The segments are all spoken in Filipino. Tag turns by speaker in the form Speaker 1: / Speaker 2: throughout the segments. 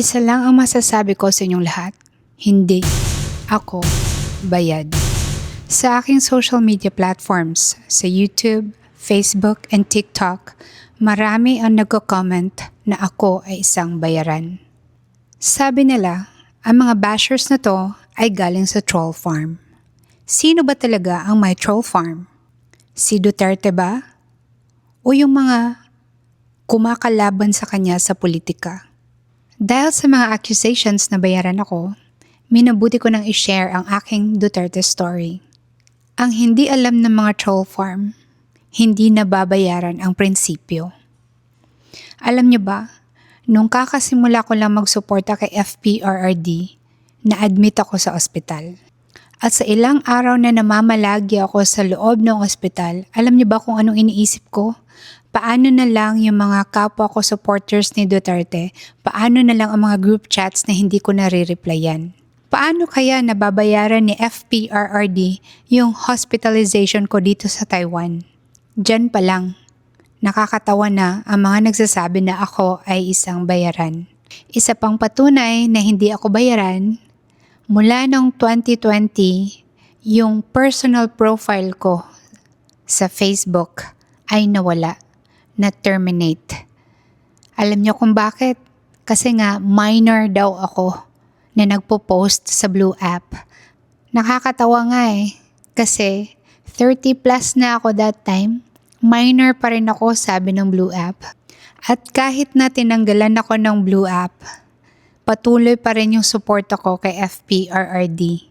Speaker 1: Isa lang ang masasabi ko sa inyong lahat. Hindi ako bayad. Sa aking social media platforms, sa YouTube, Facebook, and TikTok, marami ang nagko-comment na ako ay isang bayaran. Sabi nila, ang mga bashers na to ay galing sa troll farm. Sino ba talaga ang may troll farm? Si Duterte ba? O yung mga kumakalaban sa kanya sa politika? Dahil sa mga accusations na bayaran ako, minabuti ko nang i-share ang aking Duterte story. Ang hindi alam ng mga troll farm, hindi nababayaran ang prinsipyo. Alam niyo ba, nung kakasimula ko lang magsuporta kay FPRRD, na-admit ako sa ospital. At sa ilang araw na namamalagi ako sa loob ng ospital, alam niyo ba kung anong iniisip ko? Paano na lang yung mga kapwa ko supporters ni Duterte? Paano na lang ang mga group chats na hindi ko nare-replyan? Paano kaya nababayaran ni FPRRD yung hospitalization ko dito sa Taiwan? Diyan pa lang, nakakatawa na ang mga nagsasabi na ako ay isang bayaran. Isa pang patunay na hindi ako bayaran, mula noong 2020, yung personal profile ko sa Facebook ay nawala, na-terminate. Alam niyo kung bakit? Kasi nga minor daw ako na nagpo-post sa Blue app. Nakakatawa nga eh, kasi 30 plus na ako that time. Minor pa rin ako sabi ng Blue app. At kahit na tinanggalan ako ng Blue app, patuloy pa rin yung suporta ko kay FPRRD.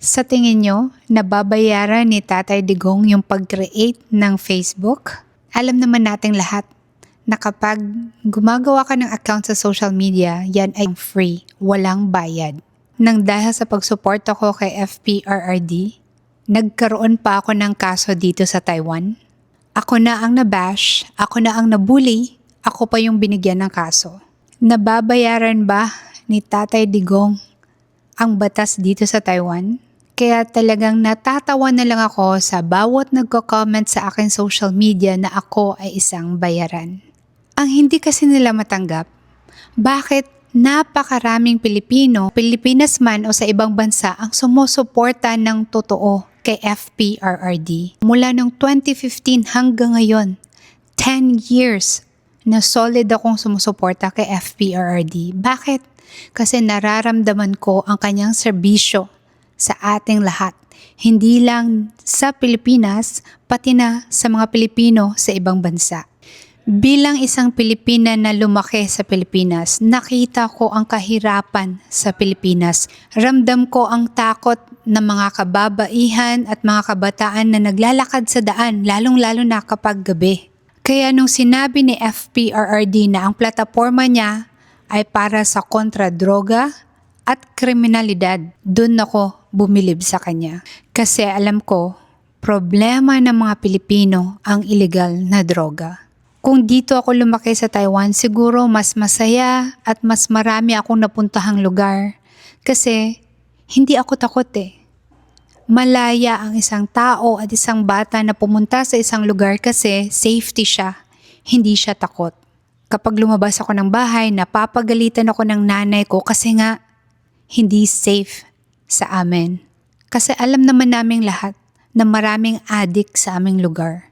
Speaker 1: Sa tingin nyo, nababayaran ni Tatay Digong yung pag-create ng Facebook? Alam naman nating lahat na kapag gumagawa ka ng account sa social media, yan ay free, walang bayad. Nang dahil sa pagsuporta ko kay FPRRD, nagkaroon pa ako ng kaso dito sa Taiwan. Ako na ang nabash, ako na ang nabully, ako pa yung binigyan ng kaso. Nababayaran ba ni Tatay Digong ang batas dito sa Taiwan? Kaya talagang natatawa na lang ako sa bawat nagko-comment sa akin social media na ako ay isang bayaran. Ang hindi kasi nila matanggap, bakit napakaraming Pilipino, Pilipinas man o sa ibang bansa ang sumusuporta ng totoo kay FPRRD. Mula noong 2015 hanggang ngayon, 10 years na solid akong sumusuporta kay FPRRD. Bakit? Kasi nararamdaman ko ang kanyang serbisyo sa ating lahat. Hindi lang sa Pilipinas, pati na sa mga Pilipino sa ibang bansa. Bilang isang Pilipina na lumaki sa Pilipinas, nakita ko ang kahirapan sa Pilipinas. Ramdam ko ang takot ng mga kababaihan at mga kabataan na naglalakad sa daan, lalong-lalo na kapag gabi. Kaya nung sinabi ni FPRRD na ang plataforma niya ay para sa kontra-droga at kriminalidad, dun ako bumilib sa kanya. Kasi alam ko, problema ng mga Pilipino ang illegal na droga. Kung dito ako lumaki sa Taiwan, siguro mas masaya at mas marami akong napuntahang lugar. Kasi hindi ako takot eh. Malaya ang isang tao at isang bata na pumunta sa isang lugar kasi safety siya, hindi siya takot. Kapag lumabas ako ng bahay, napapagalitan ako ng nanay ko kasi nga hindi safe sa amin. Kasi alam naman naming lahat na maraming adik sa aming lugar.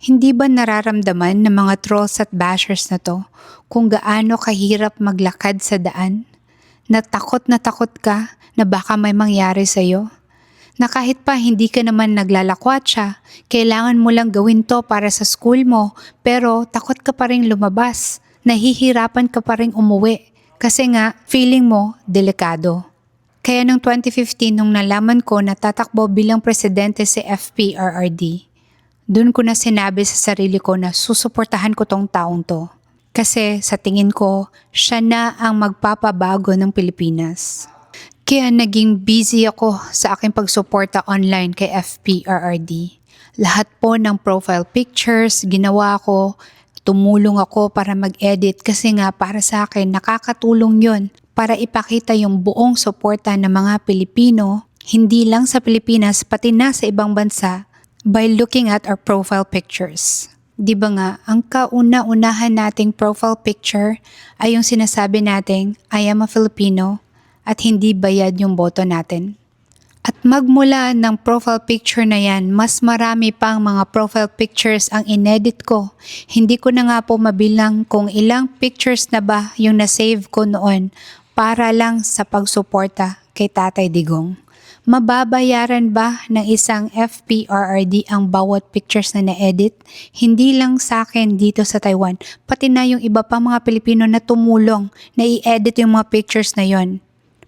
Speaker 1: Hindi ba nararamdaman ng mga trolls at bashers na to kung gaano kahirap maglakad sa daan? Na takot na takot ka na baka may mangyari sa'yo? Na kahit pa hindi ka naman naglalakwatsa, kailangan mo lang gawin to para sa school mo, pero takot ka pa rin lumabas. Nahihirapan ka pa rin umuwi kasi nga feeling mo delikado. Kaya noong 2015 nung nalaman ko na tatakbo bilang presidente si FPRRD, doon ko na sinabi sa sarili ko na susuportahan ko tong taong to. Kasi sa tingin ko, siya na ang magpapabago ng Pilipinas. Kaya naging busy ako sa aking pagsuporta online kay FPRRD. Lahat po ng profile pictures ginawa ko, tumulong ako para mag-edit kasi nga para sa akin nakakatulong yon para ipakita yung buong suporta ng mga Pilipino, hindi lang sa Pilipinas pati na sa ibang bansa by looking at our profile pictures. Di ba nga, ang kauna-unahan nating profile picture ay yung sinasabi nating I am a Filipino at hindi bayad yung boto natin. At magmula ng profile picture na yan, mas marami pang mga profile pictures ang inedit ko. Hindi ko na nga po mabilang kung ilang pictures na ba yung nasave ko noon para lang sa pagsuporta kay Tatay Digong. Mababayaran ba ng isang FPRRD ang bawat pictures na na-edit? Hindi lang sa akin dito sa Taiwan, pati na yung iba pang mga Pilipino na tumulong na i-edit yung mga pictures na yon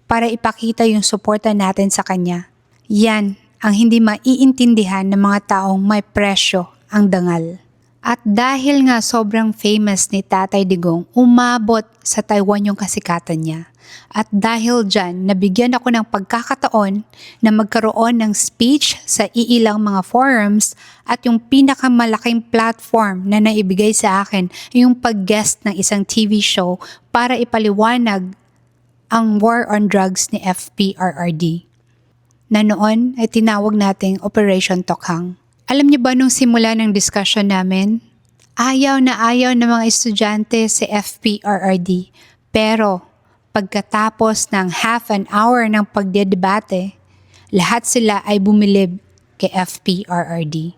Speaker 1: para ipakita yung suporta natin sa kanya. Yan ang hindi maiintindihan ng mga taong may presyo ang dangal. At dahil nga sobrang famous ni Tatay Digong, umabot sa Taiwan yung kasikatan niya. At dahil dyan, nabigyan ako ng pagkakataon na magkaroon ng speech sa iilang mga forums at yung pinakamalaking platform na naibigay sa akin yung pag-guest ng isang TV show para ipaliwanag ang war on drugs ni FPRRD na noon ay tinawag nating Operation Tokhang. Alam niyo ba nung simula ng discussion namin, ayaw na ayaw ng mga estudyante si FPRRD pero pagkatapos ng half an hour ng pagdedebate, lahat sila ay bumilib kay FPRRD.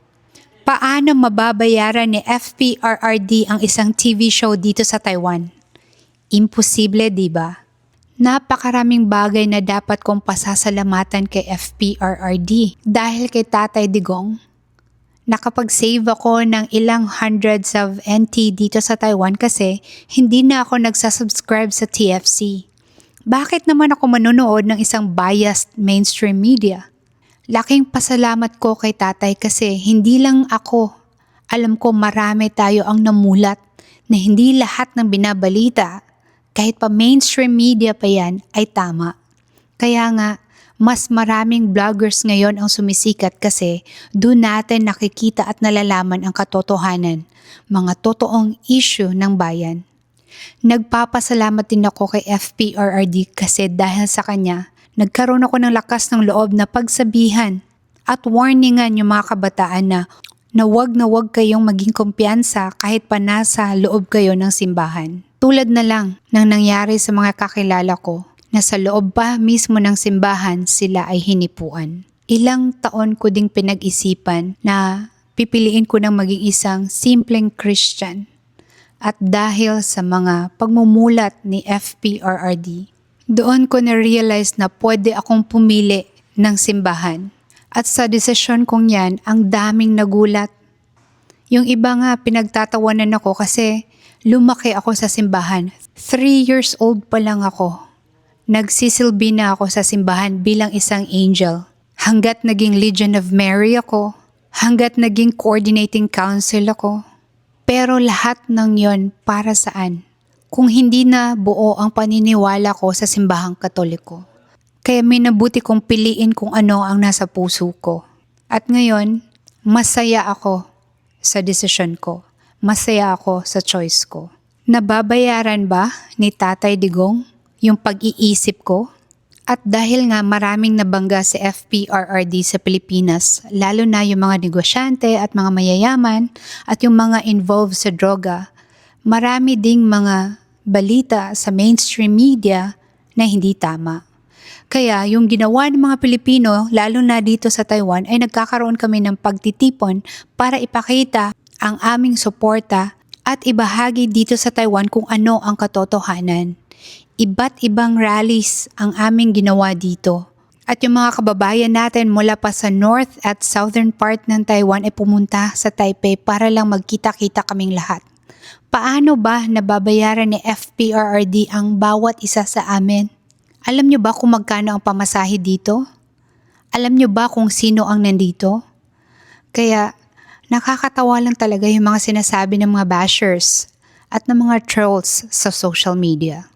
Speaker 1: Paano mababayaran ni FPRRD ang isang TV show dito sa Taiwan? Imposible, di ba? Napakaraming bagay na dapat kong pasasalamatan kay FPRRD dahil kay Tatay Digong. Nakapag-save ako ng ilang hundreds of NT dito sa Taiwan kasi hindi na ako nagsasubscribe sa TFC. Bakit naman ako manonood ng isang biased mainstream media? Laking pasalamat ko kay tatay kasi hindi lang ako. Alam ko marami tayo ang namulat na hindi lahat ng binabalita, kahit pa mainstream media pa yan, ay tama. Kaya nga, mas maraming vloggers ngayon ang sumisikat kasi doon natin nakikita at nalalaman ang katotohanan, mga totoong issue ng bayan. Nagpapasalamat din ako kay FPRRD kasi dahil sa kanya, nagkaroon ako ng lakas ng loob na pagsabihan at warningan yung mga kabataan na na wag na wag kayong maging kumpiyansa kahit pa nasa loob kayo ng simbahan. Tulad na lang ng nangyari sa mga kakilala ko na sa loob pa mismo ng simbahan sila ay hinipuan. Ilang taon ko ding pinag-isipan na pipiliin ko ng maging isang simpleng Christian. At dahil sa mga pagmumulat ni FPRRD, doon ko na-realize na pwede akong pumili ng simbahan. At sa desisyon kong yan, ang daming nagulat. Yung iba nga pinagtatawanan ako kasi lumaki ako sa simbahan. Three years old pa lang ako Nagsisilbi na ako sa simbahan bilang isang angel. Hanggat naging Legion of Mary ako, hanggat naging coordinating council ako. Pero lahat ng yon para saan? Kung hindi na buo ang paniniwala ko sa simbahang katoliko. Kaya may nabuti kong piliin kung ano ang nasa puso ko. At ngayon, masaya ako sa desisyon ko. Masaya ako sa choice ko. Nababayaran ba ni Tatay Digong yung pag-iisip ko. At dahil nga maraming nabangga sa FPRRD sa Pilipinas, lalo na yung mga negosyante at mga mayayaman at yung mga involved sa droga, marami ding mga balita sa mainstream media na hindi tama. Kaya yung ginawa ng mga Pilipino, lalo na dito sa Taiwan, ay nagkakaroon kami ng pagtitipon para ipakita ang aming suporta at ibahagi dito sa Taiwan kung ano ang katotohanan iba't ibang rallies ang aming ginawa dito. At yung mga kababayan natin mula pa sa north at southern part ng Taiwan ay pumunta sa Taipei para lang magkita-kita kaming lahat. Paano ba nababayaran ni FPRRD ang bawat isa sa amin? Alam nyo ba kung magkano ang pamasahe dito? Alam nyo ba kung sino ang nandito? Kaya nakakatawa lang talaga yung mga sinasabi ng mga bashers at ng mga trolls sa social media.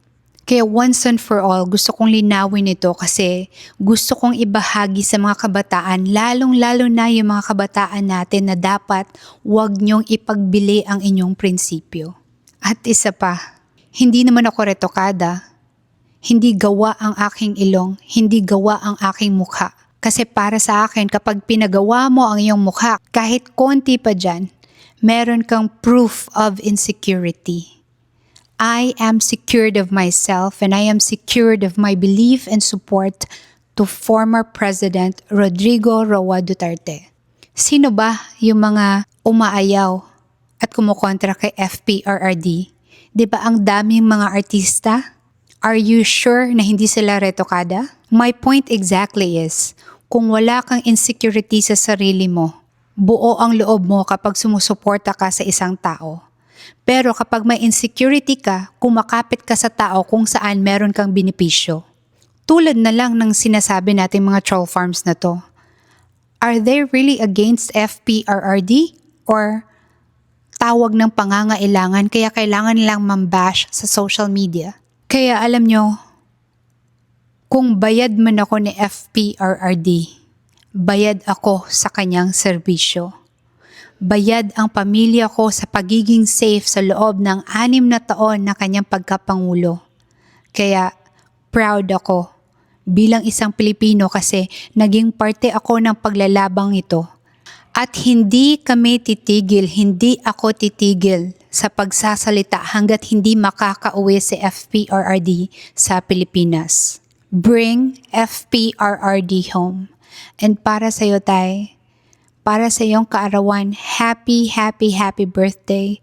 Speaker 1: Kaya once and for all, gusto kong linawin ito kasi gusto kong ibahagi sa mga kabataan, lalong-lalo na yung mga kabataan natin na dapat huwag niyong ipagbili ang inyong prinsipyo. At isa pa, hindi naman ako retokada. Hindi gawa ang aking ilong, hindi gawa ang aking mukha. Kasi para sa akin, kapag pinagawa mo ang iyong mukha, kahit konti pa dyan, meron kang proof of insecurity. I am secured of myself and I am secured of my belief and support to former President Rodrigo Roa Duterte. Sino ba yung mga umaayaw at kumukontra kay FPRRD? 'Di ba ang daming mga artista? Are you sure na hindi sila retokada? My point exactly is, kung wala kang insecurity sa sarili mo, buo ang loob mo kapag sumusuporta ka sa isang tao. Pero kapag may insecurity ka, kumakapit ka sa tao kung saan meron kang binipisyo. Tulad na lang ng sinasabi nating mga troll farms na to. Are they really against FPRRD? Or tawag ng pangangailangan kaya kailangan nilang mambash sa social media? Kaya alam nyo, kung bayad man ako ni FPRRD, bayad ako sa kanyang serbisyo. Bayad ang pamilya ko sa pagiging safe sa loob ng anim na taon na kanyang pagkapangulo. Kaya proud ako bilang isang Pilipino kasi naging parte ako ng paglalabang ito. At hindi kami titigil, hindi ako titigil sa pagsasalita hanggat hindi makakauwi si FPRRD sa Pilipinas. Bring FPRRD home. And para sa iyo, Tay, para sa iyong kaarawan, happy, happy, happy birthday.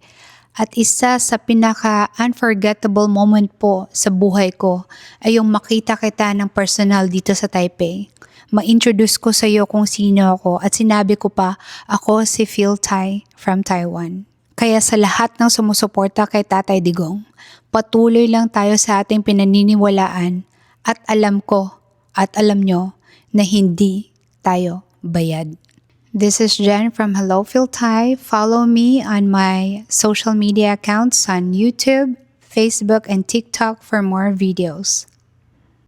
Speaker 1: At isa sa pinaka-unforgettable moment po sa buhay ko ay yung makita kita ng personal dito sa Taipei. Ma-introduce ko sa iyo kung sino ako at sinabi ko pa, ako si Phil Tai from Taiwan. Kaya sa lahat ng sumusuporta kay Tatay Digong, patuloy lang tayo sa ating pinaniniwalaan at alam ko at alam nyo na hindi tayo bayad. This is Jen from Hello Phil Thai. Follow me on my social media accounts on YouTube, Facebook, and TikTok for more videos.